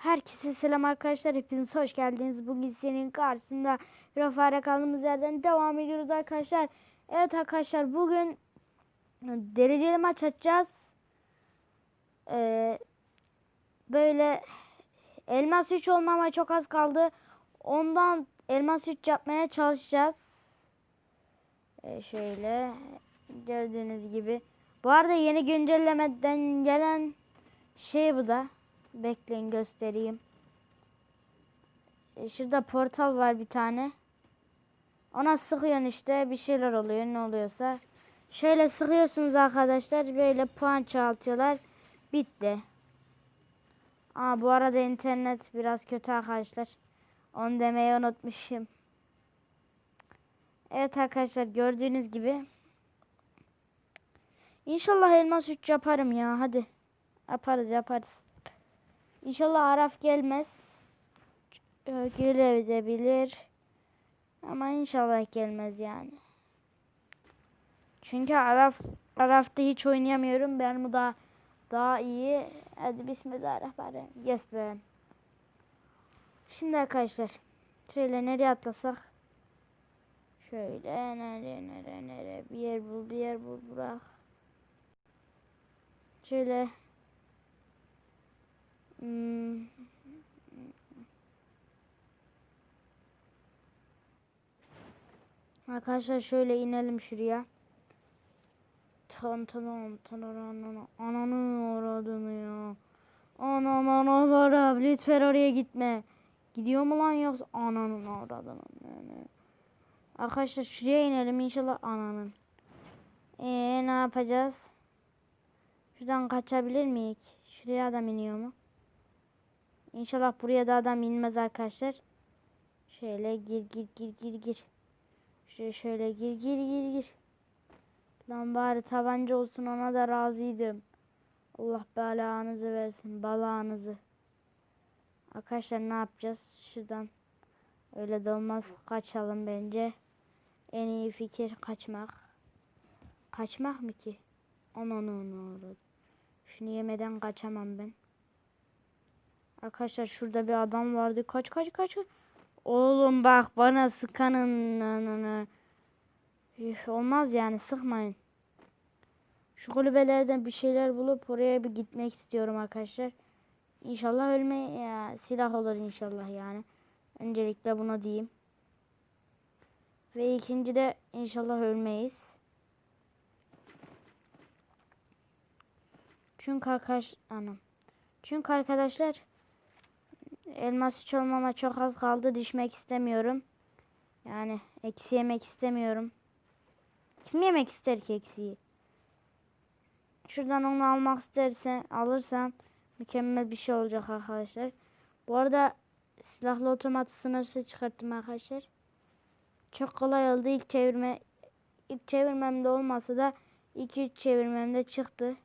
Herkese selam arkadaşlar. Hepiniz hoş geldiniz. Bugün senin karşısında Rafa'a kaldığımız yerden devam ediyoruz arkadaşlar. Evet arkadaşlar bugün dereceli maç açacağız. Ee, böyle elmas 3 olmama çok az kaldı. Ondan elmas 3 yapmaya çalışacağız. Ee, şöyle gördüğünüz gibi. Bu arada yeni güncellemeden gelen şey bu da. Bekleyin göstereyim. E, şurada portal var bir tane. Ona sıkıyorsun işte bir şeyler oluyor ne oluyorsa. Şöyle sıkıyorsunuz arkadaşlar böyle puan çoğaltıyorlar. Bitti. Aa bu arada internet biraz kötü arkadaşlar. Onu demeyi unutmuşum. Evet arkadaşlar gördüğünüz gibi. İnşallah elmas 3 yaparım ya hadi. Yaparız yaparız. İnşallah Araf gelmez. Ee, Gelebilir. Ama inşallah gelmez yani. Çünkü Araf Araf'ta hiç oynayamıyorum. Ben bu da daha iyi. Hadi bismillahirrahmanirrahim. Yes be. Şimdi arkadaşlar. Şöyle nereye atlasak? Şöyle nereye nereye nereye bir yer bul bir yer bul bırak. Şöyle Hmm. Arkadaşlar şöyle inelim şuraya. Tan tan tan ananı aradığını ya. Anan ana var lütfen oraya gitme. Gidiyor mu lan yoksa ananın aradığını. Yani. Arkadaşlar şuraya inelim inşallah ananın. Ee ne yapacağız? Şuradan kaçabilir miyiz? Şuraya adam iniyor mu? İnşallah buraya da adam inmez arkadaşlar. Şöyle gir gir gir gir gir. Şöyle şöyle gir gir gir gir. Lan bari tabanca olsun ona da razıydım. Allah belanızı versin balanızı. Arkadaşlar ne yapacağız? Şuradan öyle de olmaz kaçalım bence. En iyi fikir kaçmak. Kaçmak mı ki? Aman onu Şunu yemeden kaçamam ben. Arkadaşlar şurada bir adam vardı. Kaç kaç kaç. Oğlum bak bana sıkanın. Üf, olmaz yani sıkmayın. Şu kulübelerden bir şeyler bulup oraya bir gitmek istiyorum arkadaşlar. İnşallah ölme ya silah olur inşallah yani. Öncelikle bunu diyeyim. Ve ikinci de inşallah ölmeyiz. Çünkü arkadaş anam. Çünkü arkadaşlar elmas hiç çok az kaldı. Düşmek istemiyorum. Yani eksi yemek istemiyorum. Kim yemek ister ki eksiği? Şuradan onu almak istersen alırsan mükemmel bir şey olacak arkadaşlar. Bu arada silahlı otomat sınırsız çıkarttım arkadaşlar. Çok kolay oldu ilk çevirme. ilk çevirmemde olmasa da 2-3 çevirmemde çıktı.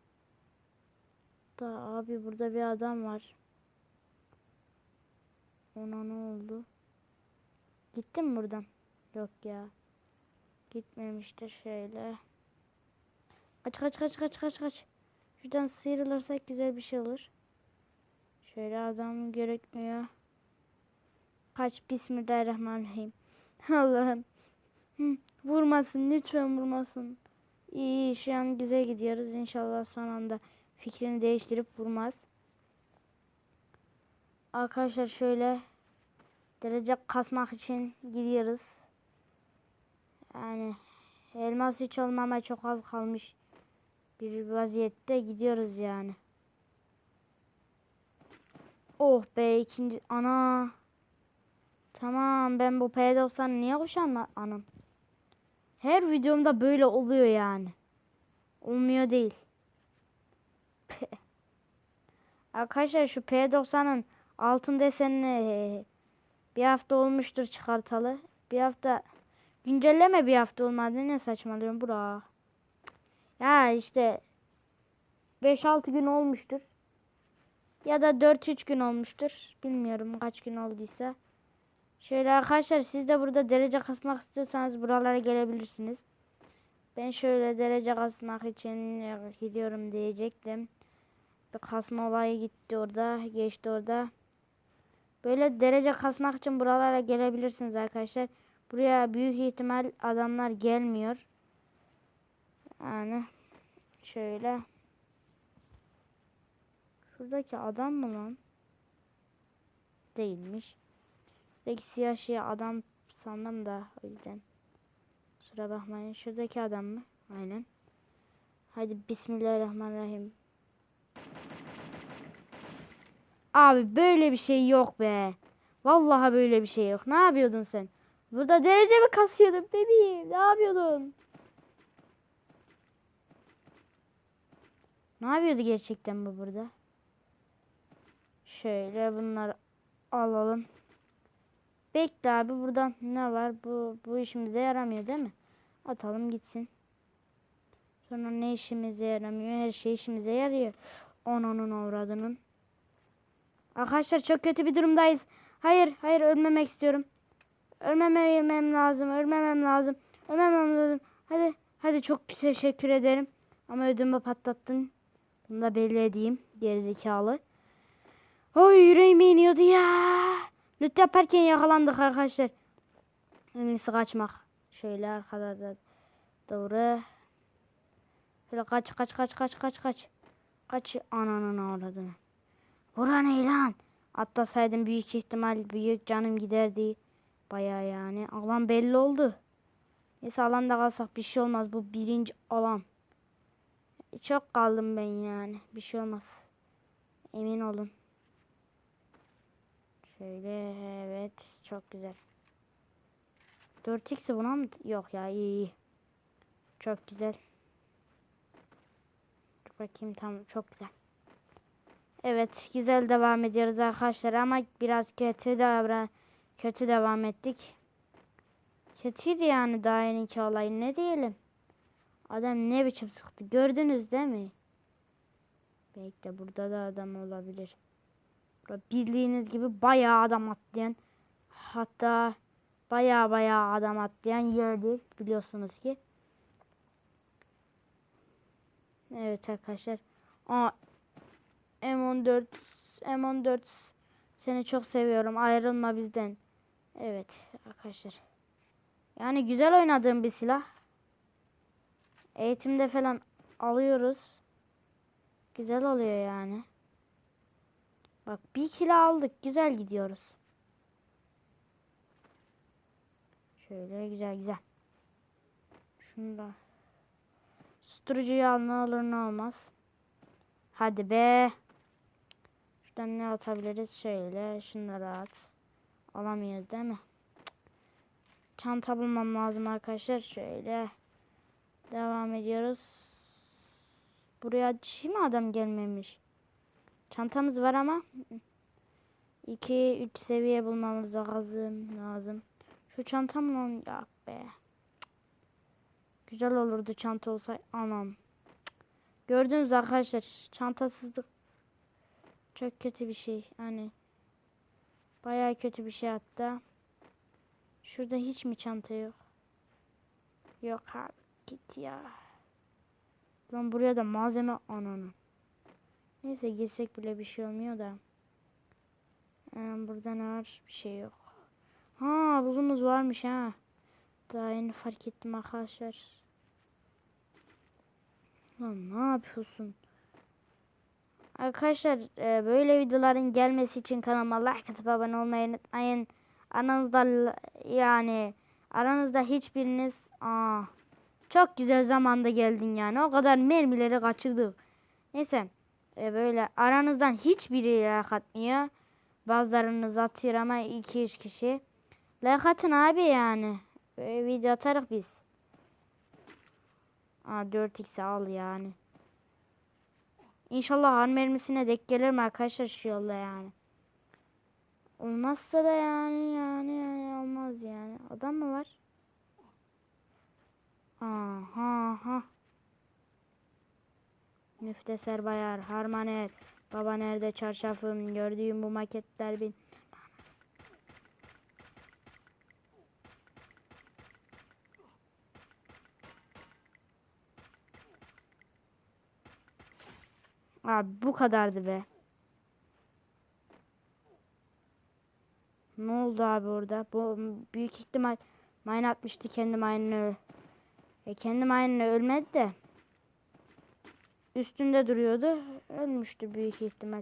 Da abi burada bir adam var. Ona ne oldu? Gittim buradan? Yok ya. Gitmemiştir şöyle. Kaç kaç kaç kaç kaç kaç. Şuradan sıyrılırsak güzel bir şey olur. Şöyle adam gerekmiyor. Kaç bismillahirrahmanirrahim. Allah'ım. Vurmasın lütfen vurmasın. İyi şu an güzel gidiyoruz. İnşallah son anda fikrini değiştirip vurmaz. Arkadaşlar şöyle derece kasmak için gidiyoruz. Yani elmas hiç olmama çok az kalmış bir vaziyette gidiyoruz yani. Oh be ikinci ana. Tamam ben bu P90 niye kuşanma anam. Her videomda böyle oluyor yani. Olmuyor değil. Arkadaşlar şu P90'ın altın desenini bir hafta olmuştur çıkartalı. Bir hafta güncelleme bir hafta olmadı. Ne saçmalıyorum bura. Ya işte 5-6 gün olmuştur. Ya da 4-3 gün olmuştur. Bilmiyorum kaç gün olduysa. Şöyle arkadaşlar siz de burada derece kasmak istiyorsanız buralara gelebilirsiniz. Ben şöyle derece kasmak için gidiyorum diyecektim. Bir kasma olayı gitti orada. Geçti orada. Böyle derece kasmak için buralara gelebilirsiniz arkadaşlar. Buraya büyük ihtimal adamlar gelmiyor. Yani şöyle. Şuradaki adam mı lan? Değilmiş. Şuradaki siyah şey adam sandım da o yüzden. Kusura bakmayın. Şuradaki adam mı? Aynen. Hadi Bismillahirrahmanirrahim. Abi böyle bir şey yok be. Vallahi böyle bir şey yok. Ne yapıyordun sen? Burada derece mi kasıyordun bebeğim? Ne yapıyordun? Ne yapıyordu gerçekten bu burada? Şöyle bunları alalım. Bekle abi buradan ne var? Bu bu işimize yaramıyor değil mi? Atalım gitsin. Sonra ne işimize yaramıyor? Her şey işimize yarıyor. Onunun avradının. Arkadaşlar çok kötü bir durumdayız. Hayır, hayır ölmemek istiyorum. Ölmemem lazım, ölmemem lazım. Ölmemem lazım. Hadi, hadi çok teşekkür ederim. Ama ödümü patlattın. Bunu da belli edeyim. Gerizekalı. Oy yüreğime iniyordu ya. Lüt yaparken yakalandık arkadaşlar. En iyisi kaçmak. Şöyle arkada da doğru. Şöyle kaç kaç kaç kaç kaç kaç. Kaç ananın avradını. Bura ne lan? Atlasaydım büyük ihtimal büyük canım giderdi. Baya yani. Alan belli oldu. Neyse alanda kalsak bir şey olmaz. Bu birinci alan. Çok kaldım ben yani. Bir şey olmaz. Emin olun. Şöyle evet çok güzel. 4x'i buna mı? Yok ya iyi iyi. Çok güzel. Dur bakayım tam çok güzel. Evet güzel devam ediyoruz arkadaşlar ama biraz kötü davran kötü devam ettik. Kötüydü yani daha yeniki olay ne diyelim. Adam ne biçim sıktı gördünüz değil mi? Bekle burada da adam olabilir. Bildiğiniz gibi bayağı adam atlayan hatta bayağı bayağı adam atlayan yerdir biliyorsunuz ki. Evet arkadaşlar. Aa, M14 M14 seni çok seviyorum. Ayrılma bizden. Evet arkadaşlar. Yani güzel oynadığım bir silah. Eğitimde falan alıyoruz. Güzel oluyor yani. Bak bir kilo aldık. Güzel gidiyoruz. Şöyle güzel güzel. Şunu da. Susturucuyu al ne ne olmaz. Hadi be. Şuradan ne atabiliriz? Şöyle şunları at. Alamıyoruz değil mi? Çanta bulmam lazım arkadaşlar. Şöyle. Devam ediyoruz. Buraya hiç mi adam gelmemiş? Çantamız var ama 2 3 seviye bulmamız lazım lazım. Şu çantamla ya be. Güzel olurdu çanta olsa anam. Gördünüz arkadaşlar çantasızlık çok kötü bir şey. Hani bayağı kötü bir şey hatta. Şurada hiç mi çanta yok? Yok abi git ya. Lan buraya da malzeme ananı. Neyse girsek bile bir şey olmuyor da. Ee, burada ne var? Bir şey yok. Ha buzumuz varmış ha. Daha yeni fark ettim arkadaşlar. Lan ne yapıyorsun? Arkadaşlar e, böyle videoların gelmesi için kanalıma like atıp abone olmayı unutmayın. Aranızda yani aranızda hiçbiriniz aa, çok güzel zamanda geldin yani. O kadar mermileri kaçırdık. Neyse e, böyle aranızdan hiçbiri like atmıyor. Bazılarınız atıyor ama 2-3 kişi. Like atın abi yani. Böyle video atarız biz. Aa 4x al yani. İnşallah han mermisine dek gelir mi arkadaşlar şu yolda yani. Olmazsa da yani yani, yani olmaz yani. Adam mı var? Aha ha. Müfteser Bayar, Harmaner, Baba nerede çarşafım, gördüğüm bu maketler bin. Abi bu kadardı be. Ne oldu abi orada? Bu büyük ihtimal mine atmıştı kendi mine'ını. E kendi mine'ını ölmedi de. Üstünde duruyordu. Ölmüştü büyük ihtimal.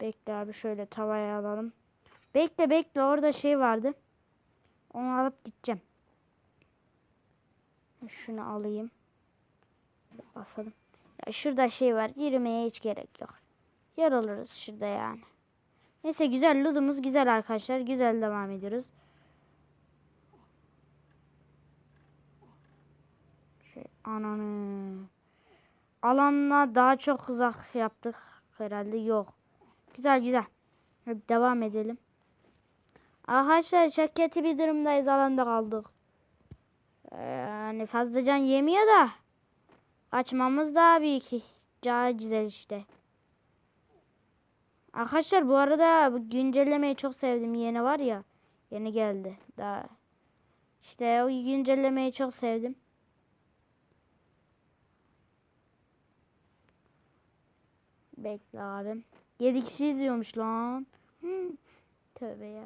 Bekle abi şöyle tavaya alalım. Bekle bekle orada şey vardı. Onu alıp gideceğim. Şunu alayım. Basalım. Ya şurada şey var. Yürümeye hiç gerek yok. Yaralırız şurada yani. Neyse güzel loot'umuz güzel arkadaşlar. Güzel devam ediyoruz. Şey ananı. Alanla daha çok uzak yaptık herhalde. Yok. Güzel güzel. Hadi devam edelim. Arkadaşlar çok kötü bir durumdayız. Alanda kaldık. Ee, Yani fazla can yemiyor da. Açmamız daha büyük. Güzel işte. Arkadaşlar bu arada bu güncellemeyi çok sevdim. Yeni var ya. Yeni geldi. Daha işte o güncellemeyi çok sevdim. Bekle abim. 7 kişi izliyormuş lan. Tövbe ya.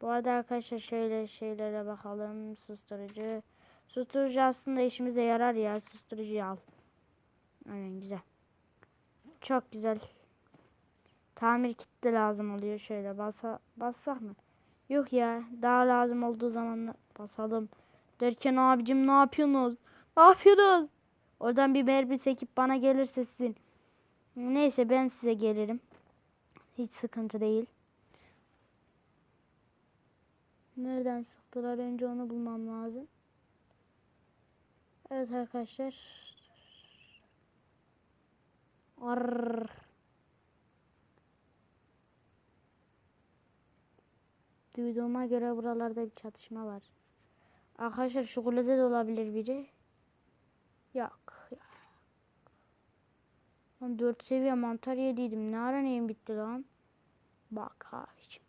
Bu arada arkadaşlar şöyle şeylere bakalım. Susturucu. Susturucu aslında işimize yarar ya. Susturucuyu al. Aynen güzel. Çok güzel. Tamir kiti lazım oluyor. Şöyle basa, bassak mı? Yok ya. Daha lazım olduğu zaman basalım. Derken abicim ne yapıyorsunuz? Ne yapıyorsunuz? Oradan bir mermi sekip bana gelirse sizin. Neyse ben size gelirim. Hiç sıkıntı değil. Nereden sıktılar? Önce onu bulmam lazım. Evet arkadaşlar. Arr. Duyduğuma göre buralarda bir çatışma var. Arkadaşlar şu kulede de olabilir biri. Yok. ya. Lan 4 seviye mantar yediydim. Ne ara neyim bitti lan? Bak abicim.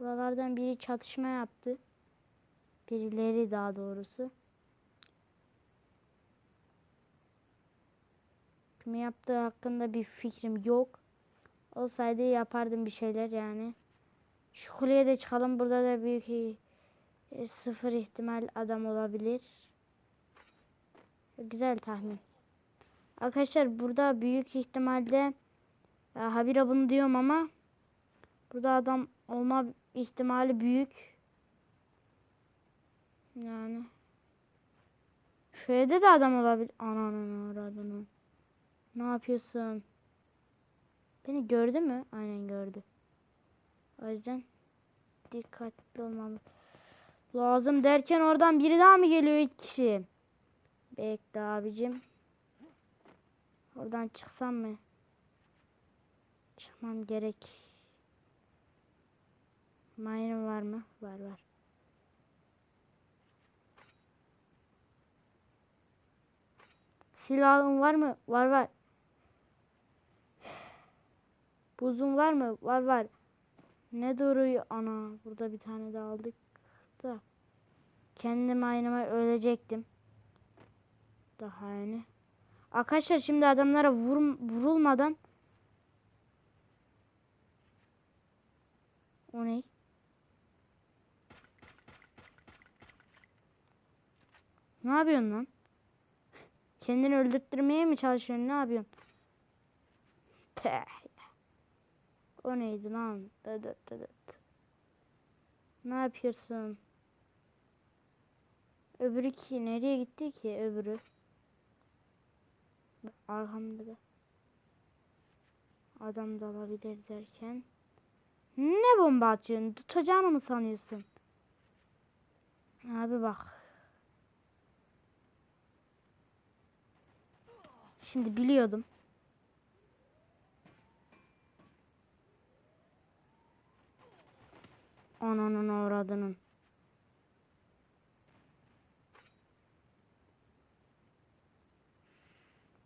Buralardan biri çatışma yaptı. Birileri daha doğrusu. Kim yaptığı hakkında bir fikrim yok. Olsaydı yapardım bir şeyler yani. Şu kuleye de çıkalım. Burada da büyük e, sıfır ihtimal adam olabilir. Güzel tahmin. Arkadaşlar burada büyük ihtimalle habire bunu diyorum ama burada adam olma ihtimali büyük. Yani evde de adam olabilir. Ananın aradığını. Ne yapıyorsun? Beni gördü mü? Aynen gördü. O yüzden dikkatli olmam lazım derken oradan biri daha mı geliyor iki kişi? Bekle abicim. Oradan çıksam mı? Çıkmam gerek. Mine'im var mı? Var var. Silahın var mı? Var var. Buzun var mı? Var var. Ne duruyor? Ana burada bir tane daha aldık da. Kendim aynama ölecektim. Daha yani. Arkadaşlar şimdi adamlara vur, vurulmadan O ne? Ne yapıyorsun lan? Kendini öldürtmeye mi çalışıyorsun? Ne yapıyorsun? Peh. O neydi lan? Dıdıt dıdıt. Ne yapıyorsun? Öbürü ki nereye gitti ki öbürü? Arkamda da. Adam da olabilir derken. Ne bomba atıyorsun? Tutacağını mı sanıyorsun? Abi bak. Şimdi biliyordum. Ananın avradının.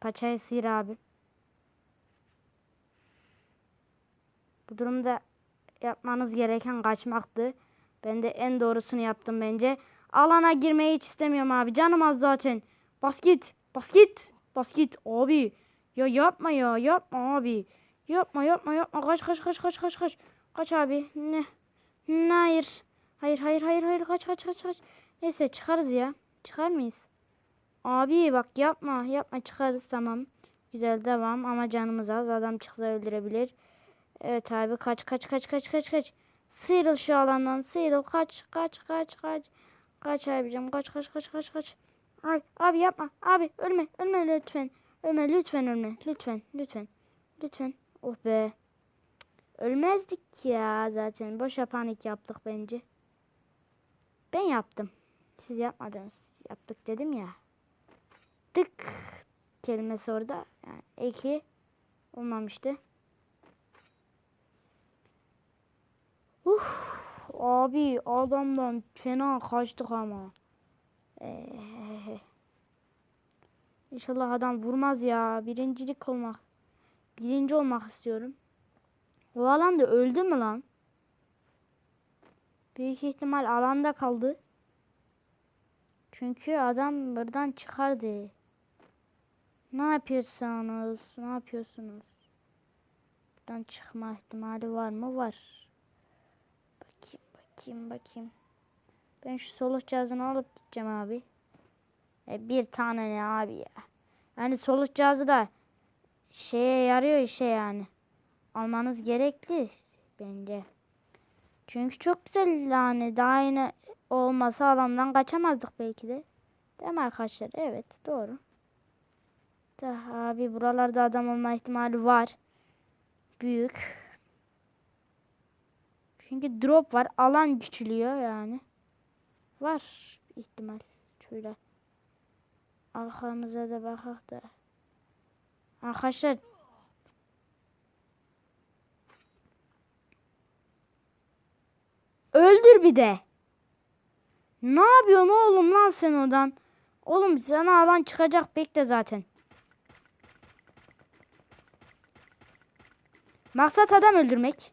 Paçayı sıyır abi. Bu durumda yapmanız gereken kaçmaktı. Ben de en doğrusunu yaptım bence. Alana girmeyi hiç istemiyorum abi. Canım az zaten. Bas git. Bas. Bas git abi. Ya yapma ya yapma abi. Yapma yapma yapma. Kaç kaç kaç kaç kaç kaç. Kaç abi. Ne? Hayır. Hayır hayır hayır hayır kaç kaç kaç kaç. Neyse çıkarız ya. Çıkar mıyız? Abi bak yapma yapma çıkarız tamam. Güzel devam ama canımız az. Adam çıksa öldürebilir. Evet abi kaç kaç kaç kaç kaç kaç. Sıyrıl şu alandan sıyrıl kaç kaç kaç kaç. Kaç abicim kaç kaç kaç kaç kaç. Ay, abi yapma abi ölme ölme lütfen. Ölme lütfen ölme lütfen lütfen. Lütfen. Oh be. Ölmezdik ya zaten. Boşa panik yaptık bence. Ben yaptım. Siz yapmadınız. Yaptık dedim ya. Tık kelimesi orada. Yani eki olmamıştı. Uf, abi adamdan fena kaçtık ama. Ee, İnşallah adam vurmaz ya. Birincilik olmak. Birinci olmak istiyorum. O alanda öldü mü lan? Büyük ihtimal alanda kaldı. Çünkü adam buradan çıkardı. Ne yapıyorsunuz? Ne yapıyorsunuz? Buradan çıkma ihtimali var mı? Var. Bakayım, bakayım, bakayım. Ben şu soluk cihazını alıp gideceğim abi. E, bir tane ne abi ya. Yani soluk cihazı da şeye yarıyor işe yani. Almanız gerekli bence. Çünkü çok güzel yani daha yine olmasa alandan kaçamazdık belki de. Değil mi arkadaşlar? Evet doğru. Da, abi buralarda adam olma ihtimali var. Büyük. Çünkü drop var. Alan küçülüyor yani. Var ihtimal. Şöyle. Arkamıza da bakak da. Arkadaşlar Öldür bir de. Ne yapıyorsun oğlum lan sen oradan? Oğlum sana alan çıkacak bekle zaten. Maksat adam öldürmek.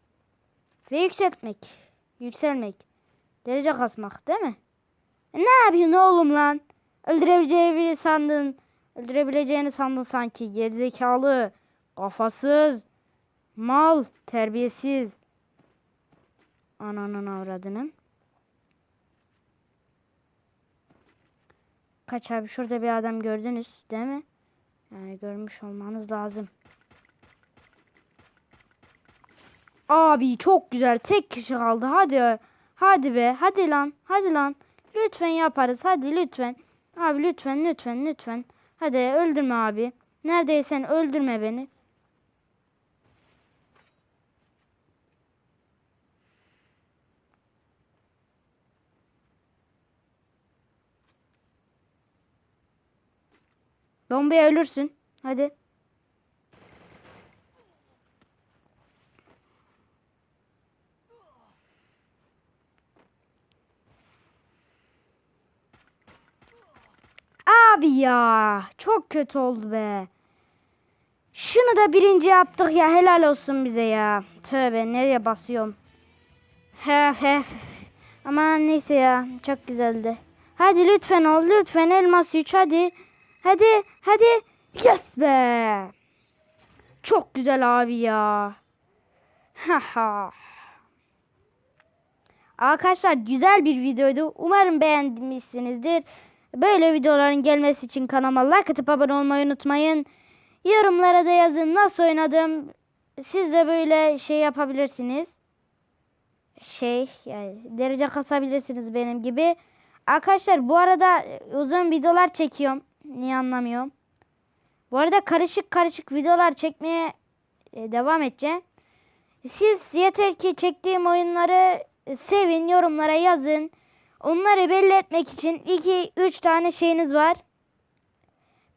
Ve yükseltmek. Yükselmek. Derece kasmak değil mi? Ne yapıyorsun oğlum lan? Öldürebileceğini sandın. Öldürebileceğini sandın sanki. Gerizekalı. Kafasız. Mal. Terbiyesiz. Ananın avradının. Kaç abi şurada bir adam gördünüz değil mi? Yani görmüş olmanız lazım. Abi çok güzel tek kişi kaldı hadi. Hadi be hadi lan hadi lan. Lütfen yaparız hadi lütfen. Abi lütfen lütfen lütfen. Hadi öldürme abi. Neredeysen öldürme beni. Bombaya ölürsün. Hadi. Abi ya. Çok kötü oldu be. Şunu da birinci yaptık ya. Helal olsun bize ya. Tövbe nereye basıyorum. Hef hef. Aman neyse ya. Çok güzeldi. Hadi lütfen ol. Lütfen elmas 3 hadi. Hadi hadi. Yes be. Çok güzel abi ya. Haha. Arkadaşlar güzel bir videoydu. Umarım beğenmişsinizdir. Böyle videoların gelmesi için kanalıma like atıp abone olmayı unutmayın. Yorumlara da yazın nasıl oynadım. Siz de böyle şey yapabilirsiniz. Şey yani derece kasabilirsiniz benim gibi. Arkadaşlar bu arada uzun videolar çekiyorum. Niye anlamıyorum. Bu arada karışık karışık videolar çekmeye e, devam edeceğim. Siz yeter ki çektiğim oyunları e, sevin, yorumlara yazın. Onları belli etmek için 2-3 tane şeyiniz var.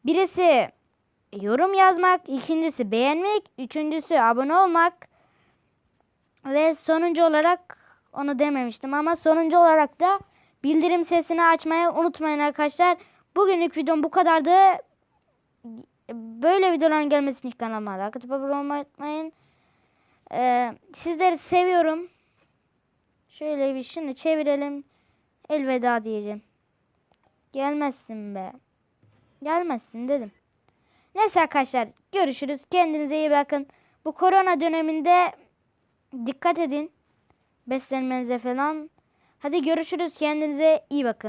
Birisi yorum yazmak, ikincisi beğenmek, üçüncüsü abone olmak ve sonuncu olarak onu dememiştim ama sonuncu olarak da bildirim sesini açmayı unutmayın arkadaşlar. Bugünlük videom bu kadardı. Böyle videoların gelmesini kanalıma like atıp abone olmayı unutmayın. Ee, sizleri seviyorum. Şöyle bir şimdi çevirelim. Elveda diyeceğim. Gelmezsin be. Gelmezsin dedim. Neyse arkadaşlar görüşürüz. Kendinize iyi bakın. Bu korona döneminde dikkat edin. Beslenmenize falan. Hadi görüşürüz. Kendinize iyi bakın.